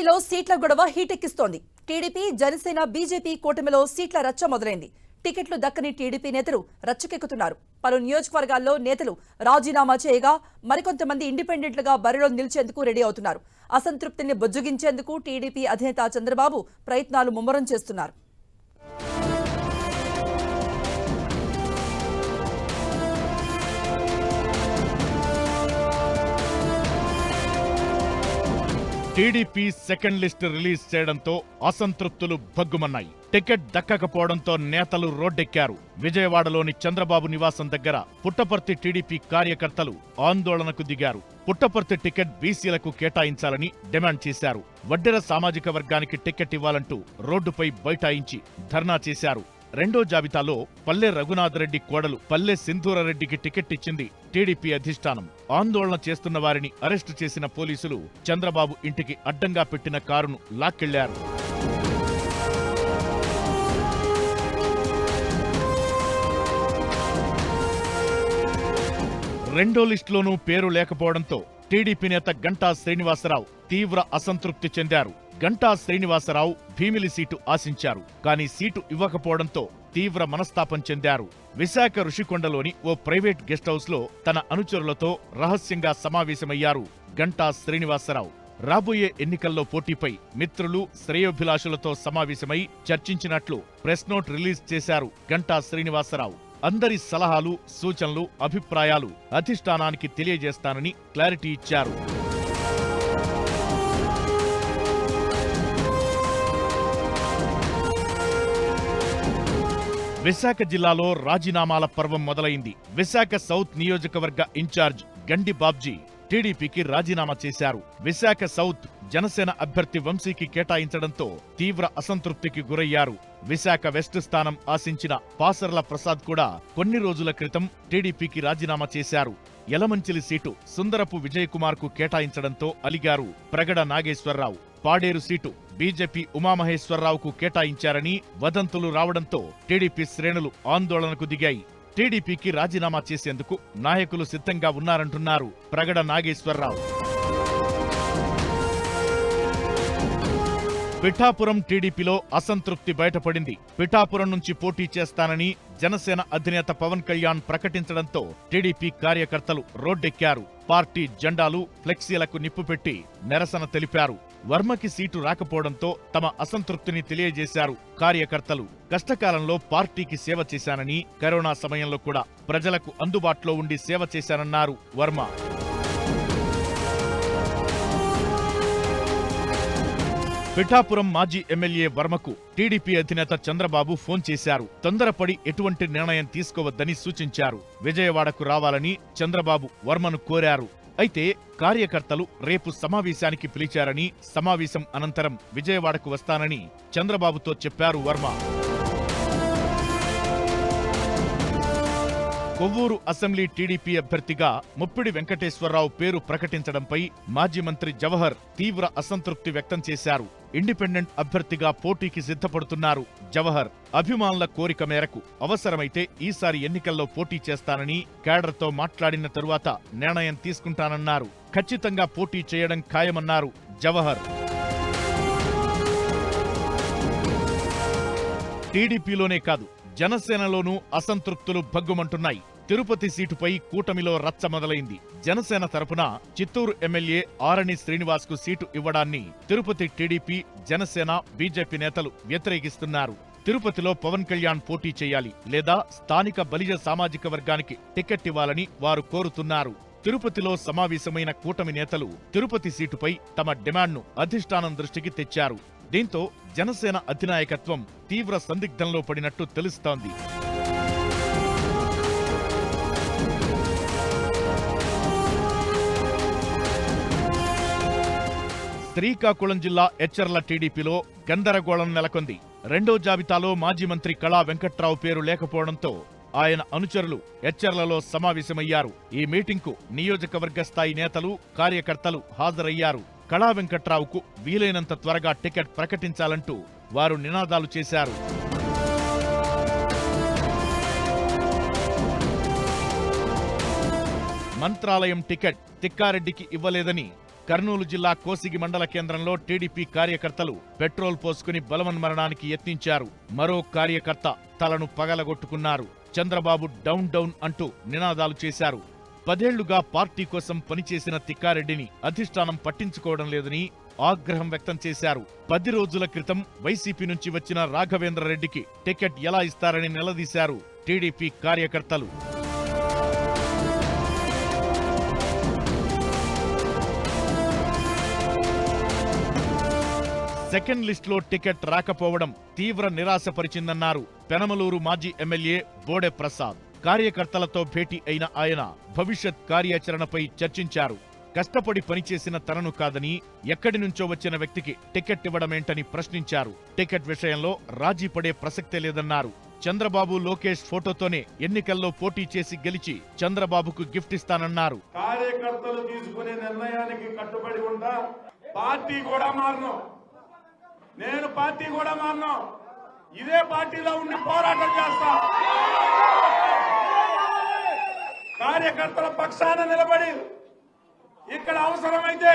టీడీపీలో సీట్ల గొడవ హీటెక్కిస్తోంది. టీడీపీ జనసేన బీజేపీ కూటమిలో సీట్ల రచ్చ మొదలైంది. టికెట్లు దక్కని టీడీపీ నేతలు రచ్చకెక్కుతున్నారు. పలు నియోజకవర్గాల్లో నేతలు రాజీనామా చేయగా మరికొంతమంది ఇండిపెండెంట్లుగా బరిలో నిలిచేందుకు రెడీ అవుతున్నారు. అసంతృప్తిని బుజ్జగించేందుకు టీడీపీ అధినేత చంద్రబాబు ప్రయత్నాలు ముమ్మరం చేస్తున్నారు. టీడీపీ సెకండ్ లిస్ట్ రిలీజ్ చేయడంతో అసంతృప్తులు భగ్గుమన్నాయి. టికెట్ దక్కకపోవడంతో నేతలు రోడ్డెక్కారు. విజయవాడలోని చంద్రబాబు నివాసం దగ్గర పుట్టపర్తి టీడీపీ కార్యకర్తలు ఆందోళనకు దిగారు. పుట్టపర్తి టికెట్ బీసీలకు కేటాయించాలని డిమాండ్ చేశారు. వడ్డెర సామాజిక వర్గానికి టికెట్ ఇవ్వాలంటూ రోడ్డుపై బైఠాయించి ధర్నా చేశారు. రెండో జాబితాలో పల్లె రఘునాథరెడ్డి కోడలు పల్లె సింధూరారెడ్డికి టికెట్ ఇచ్చింది టీడీపీ అధిష్టానం. ఆందోళన చేస్తున్న వారిని అరెస్టు చేసిన పోలీసులు చంద్రబాబు ఇంటికి అడ్డంగా పెట్టిన కారును లాక్కెళ్ళారు. రెండో లిస్టులోనూ పేరు లేకపోవడంతో టీడీపీ నేత గంటా శ్రీనివాసరావు తీవ్ర అసంతృప్తి చెందారు. గంటా శ్రీనివాసరావు భీమిలి సీటు ఆశించారు. కానీ సీటు ఇవ్వకపోవడంతో తీవ్ర మనస్తాపం చెందారు. విశాఖ ఋషికొండలోని ఓ ప్రైవేట్ గెస్ట్ హౌస్లో తన అనుచరులతో రహస్యంగా సమావేశమయ్యారు గంటా శ్రీనివాసరావు. రాబోయే ఎన్నికల్లో పోటీపై మిత్రులు శ్రేయోభిలాషులతో సమావేశమై చర్చించినట్లు ప్రెస్ నోట్ రిలీజ్ చేశారు గంటా శ్రీనివాసరావు. అందరి సలహాలు సూచనలు అభిప్రాయాలు అధిష్టానానికి తెలియజేస్తానని క్లారిటీ ఇచ్చారు. విశాఖ జిల్లాలో రాజీనామాల పర్వం మొదలైంది. విశాఖ సౌత్ నియోజకవర్గ ఇన్ఛార్జ్ గండి బాబ్జీ టీడీపీకి రాజీనామా చేశారు. విశాఖ సౌత్ జనసేన అభ్యర్థి వంశీకి కేటాయించడంతో తీవ్ర అసంతృప్తికి గురయ్యారు. విశాఖ వెస్ట్ స్థానం ఆశించిన పాసర్ల ప్రసాద్ కూడా కొన్ని రోజుల క్రితం టీడీపీకి రాజీనామా చేశారు. యలమంచిలి సీటు సుందరపు విజయకుమార్కు కేటాయించడంతో అలిగారు ప్రగడ నాగేశ్వరరావు. పాడేరు సీటు బీజేపీ ఉమామహేశ్వరరావుకు కేటాయించారని వదంతులు రావడంతో టీడీపీ శ్రేణులు ఆందోళనకు దిగాయి. టీడీపీకి రాజీనామా చేసేందుకు నాయకులు సిద్ధంగా ఉన్నారంటున్నారు ప్రగడ నాగేశ్వరరావు. పిఠాపురం టీడీపీలో అసంతృప్తి బయటపడింది. పిఠాపురం నుంచి పోటీ చేస్తానని జనసేన అధినేత పవన్ కళ్యాణ్ ప్రకటించడంతో టీడీపీ కార్యకర్తలు రోడ్డెక్కారు. పార్టీ జెండాలు ఫ్లెక్సీలకు నిప్పుపెట్టి నిరసన తెలిపారు. వర్మకి సీటు రాకపోవడంతో తమ అసంతృప్తిని తెలియజేశారు కార్యకర్తలు. కష్టకాలంలో పార్టీకి సేవ చేశానని కరోనా సమయంలో కూడా ప్రజలకు అందుబాటులో ఉండి సేవ చేశానన్నారు వర్మ. పిఠాపురం మాజీ ఎమ్మెల్యే వర్మకు టీడీపీ అధినేత చంద్రబాబు ఫోన్ చేశారు. తొందరపడి ఎటువంటి నిర్ణయం తీసుకోవద్దని సూచించారు. విజయవాడకు రావాలని చంద్రబాబు వర్మను కోరారు. అయితే కార్యకర్తలు రేపు సమావేశానికి పిలిచారని సమావేశం అనంతరం విజయవాడకు వస్తానని చంద్రబాబుతో చెప్పారు వర్మ. కొవ్వూరు అసెంబ్లీ టీడీపీ అభ్యర్థిగా ముప్పిడి వెంకటేశ్వరరావు పేరు ప్రకటించడంపై మాజీ మంత్రి జవహర్ తీవ్ర అసంతృప్తి వ్యక్తం చేశారు. ఇండిపెండెంట్ అభ్యర్థిగా పోటీకి సిద్ధపడుతున్నారు జవహర్. అభిమానుల కోరిక మేరకు అవసరమైతే ఈసారి ఎన్నికల్లో పోటీ చేస్తానని కేడర్తో మాట్లాడిన తరువాత నిర్ణయం తీసుకుంటానన్నారు. ఖచ్చితంగా పోటీ చేయడం ఖాయమన్నారు జవహర్. టీడీపీలోనే కాదు జనసేనలోనూ అసంతృప్తులు భగ్గుమంటున్నాయి. తిరుపతి సీటుపై కూటమిలో రచ్చ మొదలైంది. జనసేన తరపున చిత్తూరు ఎమ్మెల్యే ఆరణి శ్రీనివాస్కు సీటు ఇవ్వడాన్ని తిరుపతి టీడీపీ జనసేన బీజేపీ నేతలు వ్యతిరేకిస్తున్నారు. తిరుపతిలో పవన్ కళ్యాణ్ పోటీ చేయాలి లేదా స్థానిక బలిజ సామాజిక వర్గానికి టికెట్ ఇవ్వాలని వారు కోరుతున్నారు. తిరుపతిలో సమావేశమైన కూటమి నేతలు తిరుపతి సీటుపై తమ డిమాండ్ను అధిష్టానం దృష్టికి తెచ్చారు. దీంతో జనసేన అధినాయకత్వం తీవ్ర సందిగ్ధంలో పడినట్టు తెలుస్తోంది. శ్రీకాకుళం జిల్లా ఎచ్చర్ల టీడీపీలో గందరగోళం నెలకొంది. రెండో జాబితాలో మాజీ మంత్రి కళా వెంకట్రావు పేరు లేకపోవడంతో ఆయన అనుచరులు హెచ్చర్లలో సమావేశమయ్యారు. ఈ మీటింగ్కు నియోజకవర్గ స్థాయి నేతలు కార్యకర్తలు హాజరయ్యారు. కళా వెంకట్రావుకు వీలైనంత త్వరగా టికెట్ ప్రకటించాలంటూ వారు నినాదాలు చేశారు. మంత్రాలయం టికెట్ తిక్కారెడ్డికి ఇవ్వలేదని కర్నూలు జిల్లా కోసిగి మండల కేంద్రంలో టీడీపీ కార్యకర్తలు పెట్రోల్ పోసుకుని బలవన్మరణానికి యత్నించారు. మరో కార్యకర్త తలను పగలగొట్టుకున్నారు. చంద్రబాబు డౌన్ డౌన్ అంటూ నినాదాలు చేశారు. పదేళ్ళుగా పార్టీ కోసం పనిచేసిన తిక్కారెడ్డిని అధిష్టానం పట్టించుకోవడం లేదని ఆగ్రహం వ్యక్తం చేశారు. పది రోజుల క్రితం వైసీపీ నుంచి వచ్చిన రాఘవేంద్ర రెడ్డికి టికెట్ ఎలా ఇస్తారని నిలదీశారు టీడీపీ కార్యకర్తలు. సెకండ్ లిస్టులో టికెట్ రాకపోవడం తీవ్ర నిరాశపరిచిందన్నారు పెనమలూరు మాజీ ఎమ్మెల్యే బోడే ప్రసాద్. కార్యకర్తలతో భేటీ అయిన ఆయన భవిష్యత్ కార్యాచరణపై చర్చించారు. కష్టపడి పనిచేసిన తనను కాదని ఎక్కడి నుంచో వచ్చిన వ్యక్తికి టికెట్ ఇవ్వడమేంటని ప్రశ్నించారు. టికెట్ విషయంలో రాజీ పడే ప్రసక్తే లేదన్నారు. చంద్రబాబు లోకేష్ ఫోటోతోనే ఎన్నికల్లో పోటీ చేసి గెలిచి చంద్రబాబుకు గిఫ్ట్ ఇస్తానన్నారు. కార్యకర్తలు తీసుకునే నిర్ణయానికి కట్టుబడి ఉంటా పార్టీ కూడా మారను. నేను పార్టీ కూడా మారను. ఇదే పార్టీలో ఉండి పోరాటం చేస్తా. కార్యకర్తల పక్షాన నిలబడి ఇక్కడ అవసరమైతే